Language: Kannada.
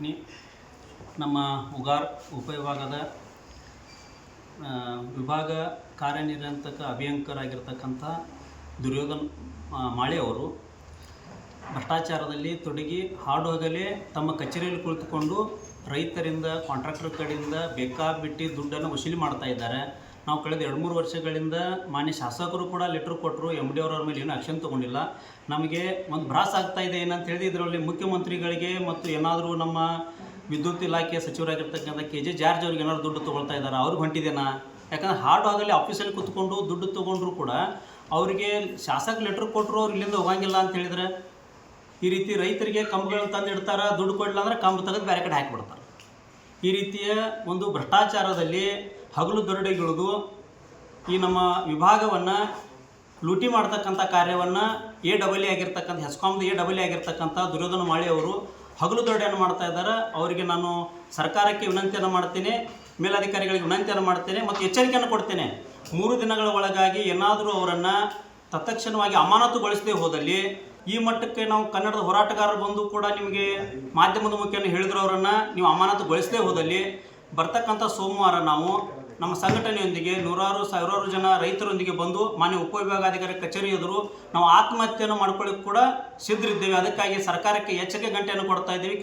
ಮಾಡ್ತೀನಿ ನಮ್ಮ ಉಗಾರ್ ಉಪವಿಭಾಗದ ವಿಭಾಗ ಕಾರ್ಯನಿರ್ವಾಹಕ ಅಭಿಯಂಕರಾಗಿರ್ತಕ್ಕಂಥ ದುರ್ಯೋಧನ್ ಮಾಳೆ ಅವರು ಭ್ರಷ್ಟಾಚಾರದಲ್ಲಿ ತೊಡಗಿ ಹಾಡುವಾಗಲೇ ತಮ್ಮ ಕಚೇರಿಯಲ್ಲಿ ಕುಳಿತುಕೊಂಡು ರೈತರಿಂದ ಕಾಂಟ್ರಾಕ್ಟರ್ ಕಡೆಯಿಂದ ಬೇಕಾಬಿಟ್ಟಿ ದುಡ್ಡನ್ನು ವಸೂಲಿ ಮಾಡ್ತಾ ಇದ್ದಾರೆ. ನಾವು ಕಳೆದ ಎರಡು ಮೂರು ವರ್ಷಗಳಿಂದ ಮಾನ್ಯ ಶಾಸಕರು ಕೂಡ ಲೆಟ್ರ್ ಕೊಟ್ಟರು ಎಂ ಡಿ ಅವರವ್ರ ಮೇಲೆ ಏನು ಆಕ್ಷನ್ ತೊಗೊಂಡಿಲ್ಲ. ನಮಗೆ ಒಂದು ಭ್ರಾಸ ಆಗ್ತಾ ಇದೆ ಏನಂತ ಹೇಳಿದ್ರೆ ಇದರಲ್ಲಿ ಮುಖ್ಯಮಂತ್ರಿಗಳಿಗೆ ಮತ್ತು ಏನಾದರೂ ನಮ್ಮ ವಿದ್ಯುತ್ ಇಲಾಖೆ ಸಚಿವರಾಗಿರ್ತಕ್ಕಂಥ ಕೆ ಜೆ ಜಾರ್ಜ್ ಅವ್ರಿಗೆ ಏನಾದ್ರು ದುಡ್ಡು ತೊಗೊಳ್ತಾ ಇದ್ದಾರೆ? ಅವ್ರಿಗೆ ಹೊಂಟಿದೇನಾ ಯಾಕಂದ್ರೆ ಹಾಡು ಆಗಲಿ ಆಫೀಸಲ್ಲಿ ಕೂತ್ಕೊಂಡು ದುಡ್ಡು ತೊಗೊಂಡ್ರು ಕೂಡ ಅವರಿಗೆ ಶಾಸಕ ಲೆಟ್ರ್ ಕೊಟ್ಟರು ಅವ್ರು ಇಲ್ಲಿಂದ ಹೋಗಂಗಿಲ್ಲ ಅಂತ ಹೇಳಿದ್ರೆ ಈ ರೀತಿ ರೈತರಿಗೆ ಕಂಬಗಳನ್ನು ತಂದು ಇಡ್ತಾರೆ ದುಡ್ಡು ಕೊಡಲಿಲ್ಲ ಅಂದ್ರೆ ಕಂಬ ತೆಗೆದು ಬೇರೆ ಕಡೆ ಹಾಕಿಬಿಡ್ತಾರೆ ಈ ರೀತಿಯ ಒಂದು ಭ್ರಷ್ಟಾಚಾರದಲ್ಲಿ ಹಗಲು ದೊರಡೆಗಿಳಿದು ಈ ನಮ್ಮ ವಿಭಾಗವನ್ನು ಲೂಟಿ ಮಾಡ್ತಕ್ಕಂಥ ಕಾರ್ಯವನ್ನು ಎ ಡಬಲ್ ಎ ಆಗಿರ್ತಕ್ಕಂಥ ಹೆಸ್ಕಾಮ್ದು ಎ ಡಬಲ್ ಎ ಆಗಿರ್ತಕ್ಕಂಥ ದುರ್ಯೋಧನ ಮಾಳಿ ಅವರು ಹಗಲು ದೊರಡೆಯನ್ನು ಮಾಡ್ತಾ ಇದ್ದಾರೆ. ಅವರಿಗೆ ನಾನು ಸರ್ಕಾರಕ್ಕೆ ವಿನಂತಿಯನ್ನು ಮಾಡ್ತೇನೆ, ಮೇಲಧಿಕಾರಿಗಳಿಗೆ ವಿನಂತಿಯನ್ನು ಮಾಡ್ತೇನೆ ಮತ್ತು ಎಚ್ಚರಿಕೆಯನ್ನು ಕೊಡ್ತೇನೆ. ಮೂರು ದಿನಗಳ ಒಳಗಾಗಿ ಏನಾದರೂ ಅವರನ್ನು ತತ್ಕ್ಷಣವಾಗಿ ಅಮಾನತುಗೊಳಿಸದೇ ಹೋದಲ್ಲಿ ಈ ಮಟ್ಟಕ್ಕೆ ನಾವು ಕನ್ನಡದ ಹೋರಾಟಗಾರರು ಬಂದು ಕೂಡ ನಿಮಗೆ ಮಾಧ್ಯಮದ ಮುಖ್ಯನ ಹೇಳಿದ್ರು ಅವರನ್ನು ನೀವು ಅಮಾನತುಗೊಳಿಸದೇ ಹೋದಲ್ಲಿ ಬರ್ತಕ್ಕಂಥ ಸೋಮವಾರ ನಾವು ನಮ್ಮ ಸಂಘಟನೆಯೊಂದಿಗೆ ನೂರಾರು, ಸಾವಿರಾರು ಜನ ರೈತರೊಂದಿಗೆ ಬಂದು ಮಾನ್ಯ ಉಪವಿಭಾಗಾಧಿಕಾರಿ ಕಚೇರಿ ಎದುರು ನಾವು ಆತ್ಮಹತ್ಯೆಯನ್ನು ಮಾಡ್ಕೊಳ್ಳಿಕ್ಕೆ ಕೂಡ ಸಿದ್ಧರಿದ್ದೇವೆ. ಅದಕ್ಕಾಗಿ ಸರ್ಕಾರಕ್ಕೆ ಎಚ್ಚರಿಕೆ ಗಂಟೆಯನ್ನು ಕೊಡ್ತಾ ಇದ್ದೀವಿ.